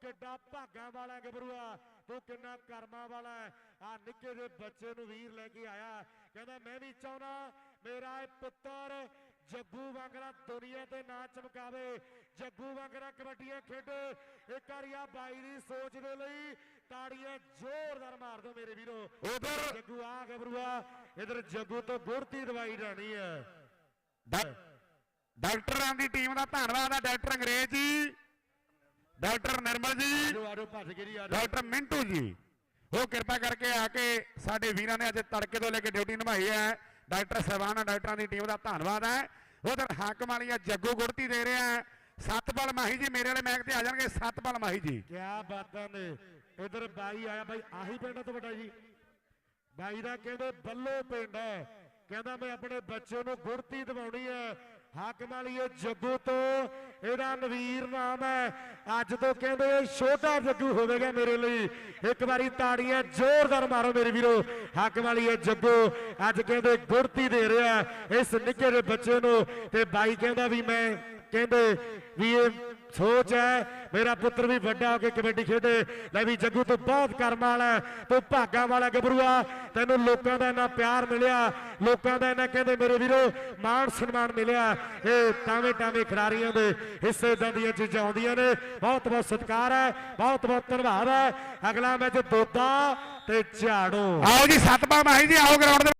ਕਿੱਡਾ ਭਾਗਾਂ ਵਾਲਾ ਗੱਭਰੂਆ ਤੂੰ ਕਿੰਨਾ ਕਰਮਾਂ ਵਾਲਾ ਆ ਨਿੱਕੇ ਜਿਹੇ ਬੱਚੇ ਨੂੰ ਵੀਰ ਲੈ ਕੇ ਆਇਆ। ਕਹਿੰਦਾ ਮੈਂ ਵੀ ਚਾਹੁੰਦਾ ਮੇਰਾ ਇਹ ਪੁੱਤਰ ਜੱਗੂ ਵਾਂਗਰਾ ਦੁਨੀਆ ਤੇ ਨਾਂ ਚਮਕਾਵੇ। ਜੱਗੂ ਵਾਂਗਰਾ ਕਬੱਡੀਆਂ ਖੇਡੇ। ਇੱਕ ਵਾਰੀ ਆ ਬਾਈ ਦੀ ਸੋਚ ਦੇ ਲਈ ਤਾੜੀਆਂ ਜ਼ੋਰਦਾਰ ਮਾਰ ਦਿਓ ਮੇਰੇ ਵੀਰੋ। ਉਧਰ ਜੱਗੂ ਆ ਗੱਭਰੂਆ ਇਧਰ ਜੱਗੂ ਤੋਂ ਗੁੜਤੀ ਦਵਾਈ ਜਾਣੀ ਹੈ। ਡਾਕਟਰਾਂ ਦੀ ਟੀਮ ਦਾ ਧੰਨਵਾਦ ਹੈ ਡਾਕਟਰ ਅੰਗਰੇਜ਼ ਜੀ। ਡਾਕਟਰ ਨਿਰਮਲ ਜੀ। ਕੇ ਡਾਕਟਰ ਮਿੰਟੂ ਜੀ। ਉਹ ਕਿਰਪਾ ਕਰਕੇ ਆ ਕੇ ਸਾਡੇ ਵੀਰਾਂ ਨੇ ਅੱਜ ਤੜਕੇ ਤੋਂ ਲੈ ਕੇ ਡਿਊਟੀ ਨਿਭਾਈ ਹੈ। ਡਾਕਟਰ ਸਾਹਿਬਾਨ ਡਾਕਟਰਾਂ ਦੀ ਟੀਮ ਦਾ ਧੰਨਵਾਦ ਹੈ। ਉਧਰ ਹਾਕਮ ਵਾਲੀਆ ਜੱਗੂ ਗੁੜਤੀ ਦੇ ਰਿਹਾ ਹੈ। ਸਤਪਾਲ ਮਾਹੀ ਜੀ ਮੇਰੇ ਵਾਲੇ ਮੈਚ ਤੇ ਆ ਜਾਣਗੇ। ਸਤਪਾਲ ਮਾਹੀ ਜੀ। ਕਿਆ ਬਾਤਾਂ ਨੇ। ਇਧਰ ਬਾਈ ਆਇਆ ਬਾਈ ਆਹੀ ਪਿੰਡ ਤੋਂ ਵੱਡਾ ਜੀ। ਬਾਈ ਦਾ ਕਹਿੰਦੇ ਬੱਲੋ ਪਿੰਡ ਹੈ। ਕਹਿੰਦਾ ਮੈਂ ਆਪਣੇ ਬੱਚੇ ਨੂੰ ਗੁੜਤੀ ਦਿਵਾਉਣੀ ਹੈ। ਹੱਕ ਵਾਲੀ ਜੱਗੂ ਤੋਂ ਇਹਦਾ ਨਵੀਰ ਨਾਮ ਹੈ। ਅੱਜ ਤੋਂ ਕਹਿੰਦੇ ਛੋਟਾ ਜੱਗੂ ਹੋਵੇਗਾ ਮੇਰੇ ਲਈ। ਇੱਕ ਵਾਰੀ ਤਾੜੀਆਂ ਜ਼ੋਰਦਾਰ ਮਾਰੋ ਮੇਰੇ ਵੀਰੋ। ਹੱਕ ਵਾਲੀ ਜੱਗੂ ਅੱਜ ਕਹਿੰਦੇ ਗੁੜਤੀ ਦੇ ਰਿਹਾ ਇਸ ਨਿੱਕੇ ਜਿਹੇ ਬੱਚੇ ਨੂੰ। ਤੇ ਬਾਈ ਕਹਿੰਦਾ ਵੀ ਮੈਂ ਕਹਿੰਦੇ ਵੀ ਇਹ ਸੋਚ ਹੈ, ਮੇਰਾ ਪੁੱਤਰ ਵੀ ਵੱਡਾ ਹੋ ਕੇ ਕਬੱਡੀ ਖੇਡੇ। ਲੈ ਵੀ ਜੱਗੂ, ਤੂੰ ਬਹੁਤ ਕਰਮ ਵਾਲਾ ਤੂੰ ਭਾਗਾਂ ਵਾਲਾ ਗੱਭਰੂਆ। ਤੈਨੂੰ ਲੋਕਾਂ ਦਾ ਇੰਨਾ ਪਿਆਰ ਮਿਲਿਆ, ਲੋਕਾਂ ਦਾ ਇੰਨਾ ਕਹਿੰਦੇ ਮੇਰੇ ਵੀਰੋ ਮਾਣ ਸਨਮਾਨ ਮਿਲਿਆ। ਇਹ ਟਾਵੇਂ ਟਾਵੇਂ ਖਿਡਾਰੀਆਂ ਦੇ ਹਿੱਸੇ ਇਦਾਂ ਦੀਆਂ ਚੀਜ਼ਾਂ ਆਉਂਦੀਆਂ ਨੇ। ਬਹੁਤ ਬਹੁਤ ਸਤਿਕਾਰ ਹੈ, ਬਹੁਤ ਬਹੁਤ ਧੰਨਵਾਦ ਹੈ। ਅਗਲਾ ਮੈਚ ਦੋਦਾ ਤੇ ਝਾੜੋ। ਆਓ ਜੀ ਸਤਪਾਲ ਮਾਹੀ ਜੀ, ਆਓ ਗਰਾਊਂਡ ਦੇ